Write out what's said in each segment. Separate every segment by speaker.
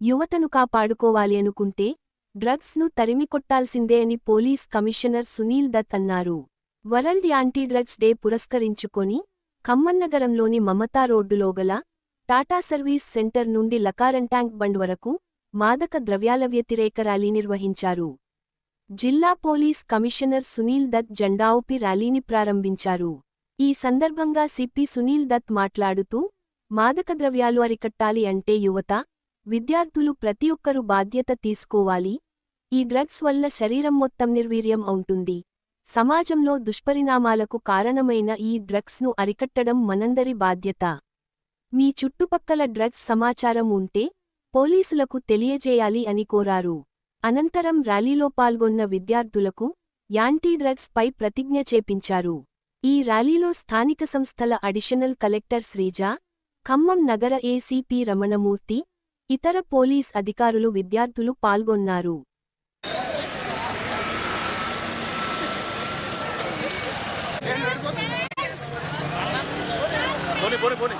Speaker 1: యువతను కాపాడుకోవాలి అనుకుంటే డ్రగ్స్ను తరిమికొట్టాల్సిందే అని పోలీస్ కమిషనర్ సునీల్ దత్ అన్నారు. వరల్డ్ యాంటీ డ్రగ్స్ డే పురస్కరించుకొని ఖమ్మన్నగరంలోని మమతా రోడ్డులో గల టాటా సర్వీస్ సెంటర్ నుండి లకారంటాంక్ బండ్ వరకు మాదక ద్రవ్యాల వ్యతిరేక ర్యాలీ నిర్వహించారు. జిల్లా పోలీస్ కమిషనర్ సునీల్ దత్ జెండా ఊపి ర్యాలీని ప్రారంభించారు. ఈ సందర్భంగా సిపి సునీల్ దత్ మాట్లాడుతూ మాదక ద్రవ్యాలు అరికట్టాలి అంటే యువత విద్యార్థులు ప్రతి ఒక్కరు బాధ్యత తీసుకోవాలి. ఈ డ్రగ్స్ వల్ల శరీరం మొత్తం నిర్వీర్యం అవుతుంది. సమాజంలో దుష్పరిణామాలకు కారణమైన ఈ డ్రగ్స్ను అరికట్టడం మనందరి బాధ్యత. మీ చుట్టుపక్కల డ్రగ్స్ సమాచారం ఉంటే పోలీసులకు తెలియజేయాలి అని కోరారు. అనంతరం ర్యాలీలో పాల్గొన్న విద్యార్థులకు యాంటీ డ్రగ్స్ పై ప్రతిజ్ఞ చేపించారు. ఈ ర్యాలీలో స్థానిక సంస్థల అడిషనల్ కలెక్టర్ శ్రీజ ఖమ్మం నగర ఏసీపీ రమణమూర్తి ఇతర పోలీస్ అధికారులు విద్యార్థులు పాల్గొన్నారు.
Speaker 2: పోనీ పోనీ పోనీ.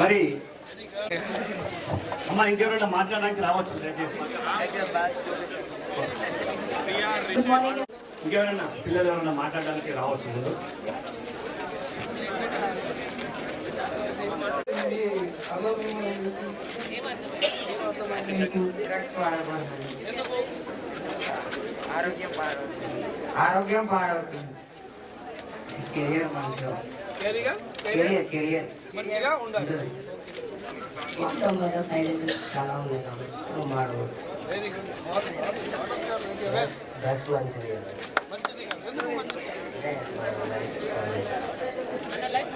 Speaker 3: మరి అమ్మ ఇంకెవరైనా మాట్లాడడానికి రావచ్చు దయచేసి. ఇంకెవరైనా పిల్లలు ఎవరైనా మాట్లాడడానికి రావచ్చు
Speaker 4: ఆరోగ్యం పాడవుతుంది. ఆరోగ్యం పాడవుతుంది. కెరియర్ మంచిగా
Speaker 2: కేరీగా
Speaker 4: కెరియర్ కెరియర్
Speaker 2: మంచిగా ఉండాలి.
Speaker 4: ఉంటుంది మొత్తం మీద సైడ్ ఎఫెక్ట్స్ చాలా ఉన్నాయి కాబట్టి నువ్వు మాడకూడదు
Speaker 2: వెరీ గుడ్
Speaker 4: డ్రగ్స్ మంచిది కదా
Speaker 2: మంచిది కాదు. ఎందుకు మంచిది?
Speaker 4: అంటే మన లైఫ్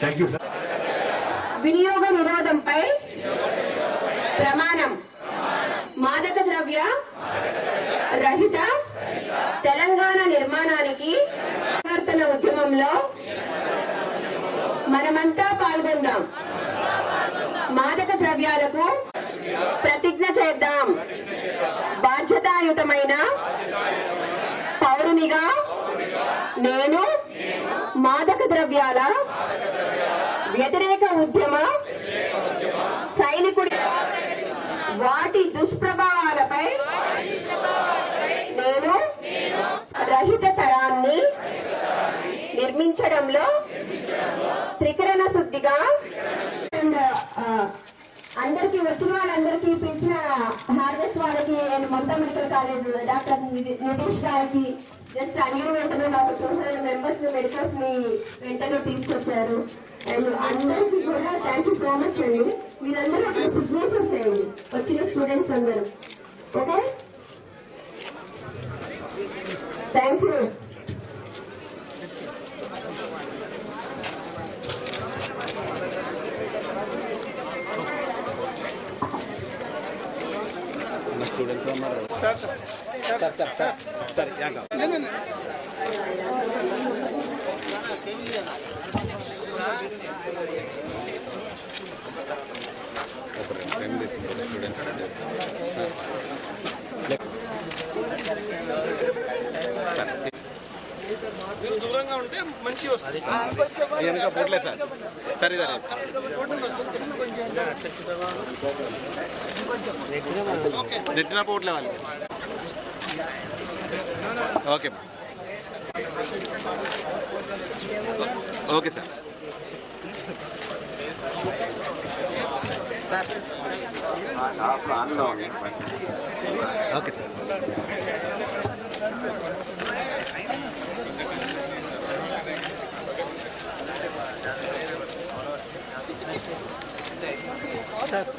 Speaker 3: థ్యాంక్ యూ సార్
Speaker 5: వినియోగ నిరోధంపై ప్రమాణం. మాదక ద్రవ్య రహిత తెలంగాణ నిర్మాణానికి పరివర్తన ఉద్యమంలో మనమంతా పాల్గొందాం. మాదక ద్రవ్యాలకు ప్రతిజ్ఞ చేద్దాం. బాధ్యతాయుతమైన పౌరునిగా నేను మాదక ద్రవ్యాల వ్యతిరేక ఉద్యమ నిర్మించడంలో త్రికరణ శుద్ధిగా అండ్, వచ్చిన వాళ్ళందరికీ పిలిచిన హార్వెస్ట్ వాళ్ళకి అండ్ మొత్తం మెడికల్ కాలేజ్ డాక్టర్ నితీష్ గారికి జస్ట్ అడిగిన వెంటనే మాకు టూ హండ్రెడ్ మెంబర్స్ మెడికల్స్ని వెంటనే తీసుకొచ్చారు. అండ్ అందరికీ కూడా థ్యాంక్ యూ సో మచ్ అండి. మీరందరూ అక్కడ సిగ్నేచర్ చేయండి. వచ్చిన స్టూడెంట్స్ అందరూ. Okay? Thank you.
Speaker 2: nomor. Tar, tar, tar, tar, ya kau. Terima kasih. దూరంగా ఉంటే మంచి వస్తుంది.
Speaker 6: వెనక పోట్లేదు సార్. సరే సరే. నెట్టిన పోట్లే వాళ్ళు. Okay. Okay sir. Okay sir.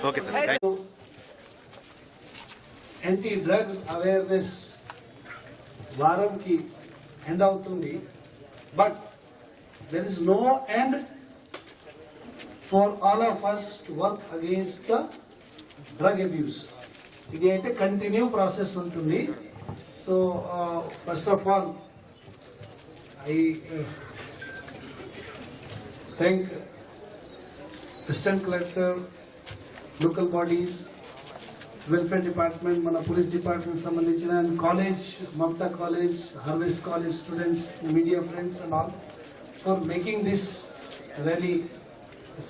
Speaker 6: Okay sir thank
Speaker 7: anti drugs awareness వారంకి end అవుతుంది but there is no end for all of us to work against the drug abuse ఇది అయితే కంటిన్యూ ప్రాసెస్ ఉంటుంది so first of all I thank assistant collector local bodies welfare department మన police department సంబంధించిన college Mamata college Harvest college students media friends and all for making this rally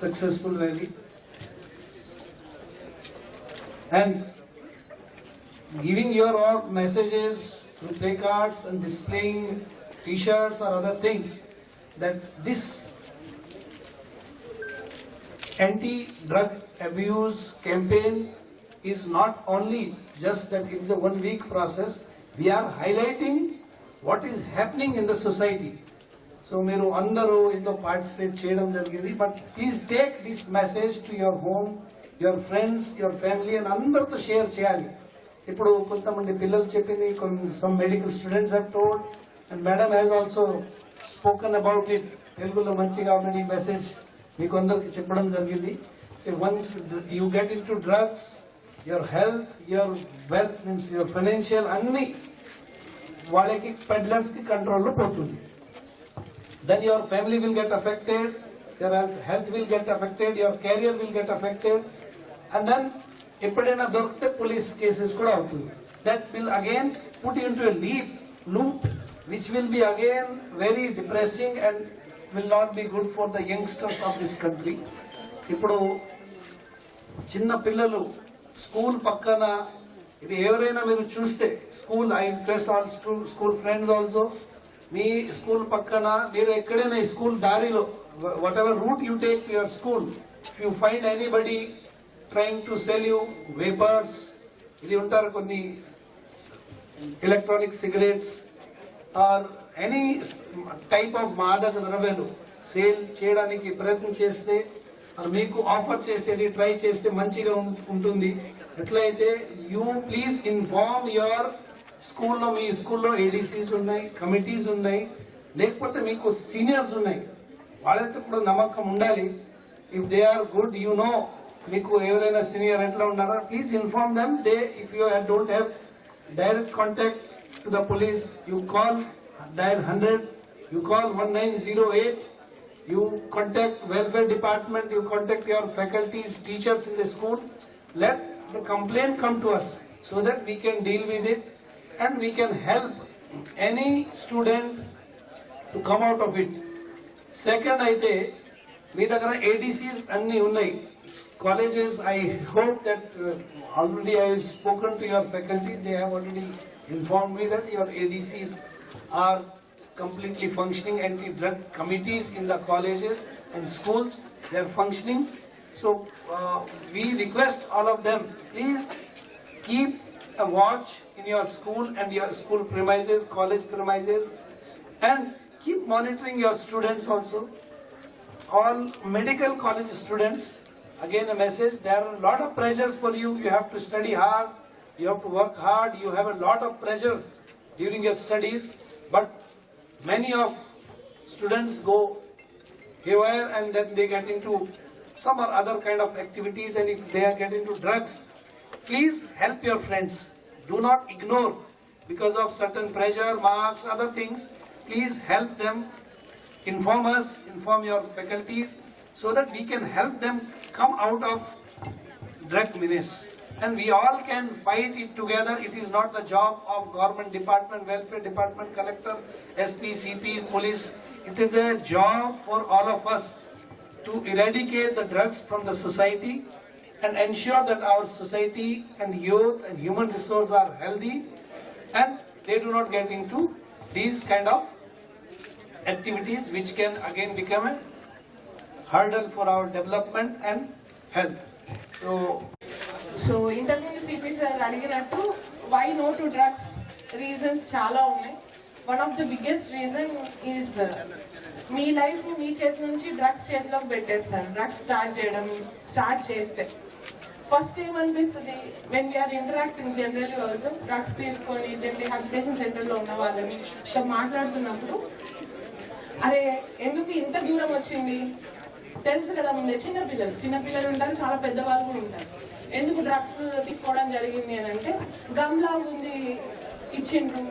Speaker 7: successful rally and giving your all messages through placards and displaying t-shirts or other things that this anti-drug abuse campaign is not only just that it is a one week process, we are highlighting what is happening in the society. So మీరు అందరూ ఇందులో participate చేయడం జరిగింది but please take this message to your home your friends your family అని అందరితో share చేయాలి. ఇప్పుడు కొంతమంది పిల్లలు చెప్పింది కొన్ని some medical students have told and madam has also spoken about it తెలుగులో మంచిగా ఆల్రెడీ మెసేజ్ మీకు అందరికి చెప్పడం జరిగింది. So once you get into drugs your health your wealth means your financial అన్ని వాళ్ళకి పెడ్లర్స్కి కంట్రోల్లో పోతుంది. Then your family will get affected your health will get affected your career will get affected and then ఎప్పుడైనా దొరికితే police cases కూడా అవుతుంది. That will again put into leap loop which will be again very depressing and will not be good for the youngsters of this country ఇప్పుడు చిన్న పిల్లలు school పక్కన ఇది ఎవరైనా మీరు చూస్తే school I interest all school friends also me school పక్కన మీరు ఎక్కడైనా ఈ స్కూల్ దారిలో whatever route you take your school you find anybody trying to sell you vapers ఇది ఉంటారు కొన్ని electronic cigarettes or any type of మాదక ద్రవ్యాలు సేల్ చేయడానికి ప్రయత్నం చేస్తే మీకు ఆఫర్ చేసేది ట్రై చేస్తే మంచిగా ఉంటుంది. ఎట్లయితే యూ ప్లీజ్ ఇన్ఫార్మ్ యువర్ స్కూల్లో మీ స్కూల్లో ఏడీసీస్ ఉన్నాయి కమిటీస్ ఉన్నాయి లేకపోతే మీకు సీనియర్స్ ఉన్నాయి. వాళ్ళతో కూడా నమ్మకం ఉండాలి. If they are good you know మీకు ఎవరైనా సీనియర్ ఎట్లా ఉన్నారా please inform them they if you don't have direct contact the police you call dial 100, you call 1908, you contact welfare department, you contact your faculties, teachers in the school. Let the complaint come to us so that we can deal with it and we can help any student to come out of it. Second అయితే మీ దగ్గర ఏడీసీస్ అన్ని ఉన్నాయి colleges I hope that already I spoken to your faculties they have already inform me that your ADCs are completely functioning anti-drug committees in the colleges and schools. They are functioning. So uh, we request all of them, please keep a watch in your school and your school premises, college premises, and keep monitoring your students also. All medical college students, again a message, there are a lot of pressures for you. You have to study hard, you have to work hard, you have a lot of pressure during your studies, but many of students go haywire and then they get into some or other kind of activities and if they get into drugs, please help your friends. Do not ignore because of certain pressure, marks, other things. Please help them, inform us, inform your faculties so that we can help them come out of drug menace. And we all can fight it together. It is not the job of government department, welfare department, collector, SP, CPs, police. It is a job for all of us to eradicate the drugs from the society and ensure that our society and youth and human resources are healthy and they do not get into these kind of activities which can again become a hurdle for our development and health. So
Speaker 8: so ఇంతకుముందు CP sir అడిగినట్టు why no to drugs reasons చాలా ఉన్నాయి. One of the biggest reason is me life మీ చేతి నుంచి drugs చేతిలోకి పెట్టేస్తారు. Drugs start చేయడం స్టార్ట్ చేస్తే. ఫస్ట్ ఏమనిపిస్తుంది? When we're interacting general also drugs తీసుకొని రిహాబిలిటేషన్ సెంటర్లో ఉన్న వాళ్ళని మాట్లాడుతున్నప్పుడు అరే ఎందుకు ఇంత దూరం వచ్చింది? తెలుసు కదా ముందే చిన్న పిల్లలు ఉంటారు చాలా పెద్దవాళ్ళు కూడా ఉంటారు. ఎందుకు డ్రగ్స్ తీసుకోవడం జరిగింది అని అంటే గమ్లా ఉంది ఇచ్చిండ్రు.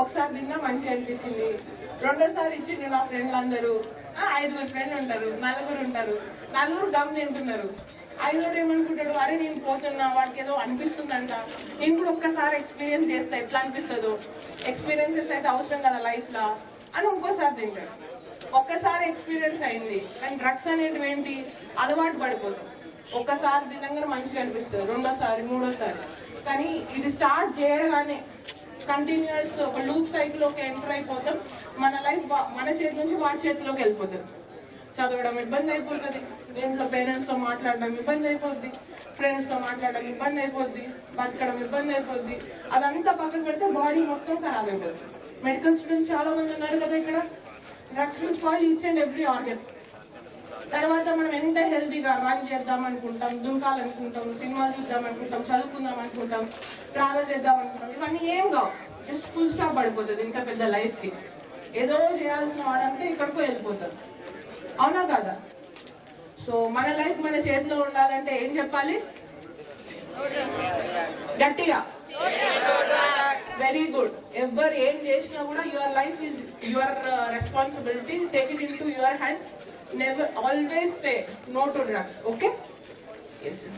Speaker 8: ఒకసారి తిన్నా మంచిగా అనిపించింది. రెండోసారి ఇచ్చిండ్రు నా ఫ్రెండ్లు అందరూ. ఐదుగురు ఫ్రెండ్ ఉంటారు నలుగురు ఉంటారు. నలుగురు గమ్ తింటున్నారు. ఐదుగురు ఏమనుకుంటాడు అరే నేను పోతున్నా వాడికి ఏదో అనిపిస్తుందంట. నేను కూడా ఒక్కసారి ఎక్స్పీరియన్స్ చేస్తే ఎట్లా అనిపిస్తుందో. ఎక్స్పీరియన్సెస్ అయితే అవసరం కదా లైఫ్లో అని ఇంకోసారి తింటాడు ఒక్కసారి ఎక్స్పీరియన్స్ అయింది. కానీ డ్రగ్స్ అనేటివి ఏంటి? అలవాటు పడిపోతాం. ఒక్కసారి తినగానే మంచిగా అనిపిస్తుంది. రెండోసారి మూడోసారి. కానీ ఇది స్టార్ట్ చేయగానే కంటిన్యూస్ ఒక లూప్ సైకిల్లోకి ఎంటర్ అయిపోతాం. మన లైఫ్ మన చేతి నుంచి వాటి చేతిలోకి వెళ్ళిపోతుంది చదవడం ఇబ్బంది అయిపోతుంది. దీంట్లో పేరెంట్స్తో మాట్లాడడం ఇబ్బంది అయిపోద్ది. ఫ్రెండ్స్తో మాట్లాడడం ఇబ్బంది అయిపోద్ది. బతకడం ఇబ్బంది అయిపోద్ది. అదంతా పక్కన పెడితే బాడీ మొత్తం ఖరాబ్ అయిపోతుంది మెడికల్ స్టూడెంట్స్ చాలా మంది ఉన్నారు కదా ఇక్కడ. Drugs spoil each and every organ తర్వాత మనం ఎంత హెల్దీగా రన్ చేద్దాం అనుకుంటాం దుంకాలనుకుంటాం సినిమాలు చూద్దాం అనుకుంటాం చదువుకుందాం అనుకుంటాం ట్రావెల్ చేద్దాం అనుకుంటాం ఇవన్నీ ఏం కావు. జస్ట్ ఫుల్ స్టాప్ పడిపోతుంది ఇంత పెద్ద లైఫ్కి. ఏదో చేయాల్సిన వాడంటే ఇక్కడికో వెళ్ళిపోతారు అవునా కదా? సో మన లైఫ్ మన చేతిలో ఉండాలంటే ఏం చెప్పాలి? గట్టిగా. వెరీ గుడ్ ఎవరు ఏం చేసినా కూడా your life is your responsibility take it into your hands never always say no to drugs okay? Yes.